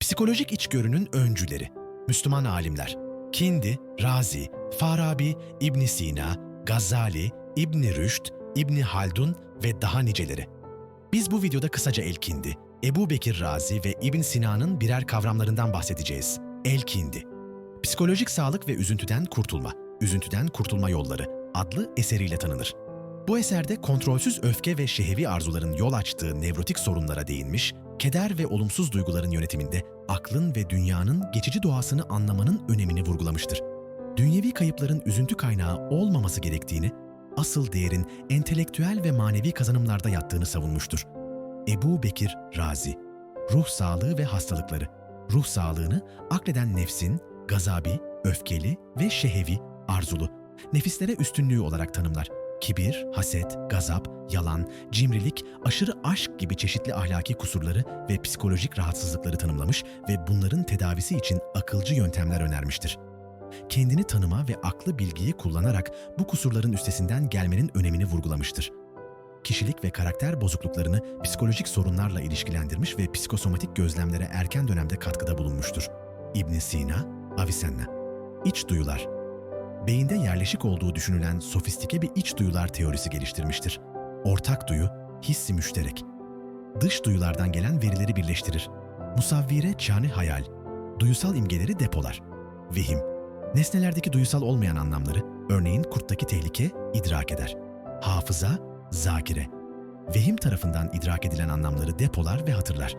Psikolojik içgörünün öncüleri, Müslüman alimler, Kindi, Razi, Farabi, İbn Sina, Gazali, İbn Rüşd, İbn Haldun ve daha niceleri. Biz bu videoda kısaca El-Kindi, Ebu Bekir Razi ve İbn Sina'nın birer kavramlarından bahsedeceğiz. El-Kindi, Psikolojik Sağlık ve Üzüntüden Kurtulma, Üzüntüden Kurtulma Yolları adlı eseriyle tanınır. Bu eserde kontrolsüz öfke ve şehevi arzuların yol açtığı nevrotik sorunlara değinmiş, keder ve olumsuz duyguların yönetiminde aklın ve dünyanın geçici doğasını anlamanın önemini vurgulamıştır. Dünyevi kayıpların üzüntü kaynağı olmaması gerektiğini, asıl değerin entelektüel ve manevi kazanımlarda yattığını savunmuştur. Ebu Bekir Razi Ruh sağlığı ve hastalıkları Ruh sağlığını akleden nefsin, gazabi, öfkeli ve şehevi, arzulu, nefislere üstünlüğü olarak tanımlar kibir, haset, gazap, yalan, cimrilik, aşırı aşk gibi çeşitli ahlaki kusurları ve psikolojik rahatsızlıkları tanımlamış ve bunların tedavisi için akılcı yöntemler önermiştir. Kendini tanıma ve aklı bilgiyi kullanarak bu kusurların üstesinden gelmenin önemini vurgulamıştır. Kişilik ve karakter bozukluklarını psikolojik sorunlarla ilişkilendirmiş ve psikosomatik gözlemlere erken dönemde katkıda bulunmuştur. İbn Sina, Avicenna İç duyular beyinde yerleşik olduğu düşünülen sofistike bir iç duyular teorisi geliştirmiştir. Ortak duyu, hissi müşterek. Dış duyulardan gelen verileri birleştirir. Musavvire çani hayal, duyusal imgeleri depolar. Vehim, nesnelerdeki duyusal olmayan anlamları, örneğin kurttaki tehlike, idrak eder. Hafıza, zakire, vehim tarafından idrak edilen anlamları depolar ve hatırlar.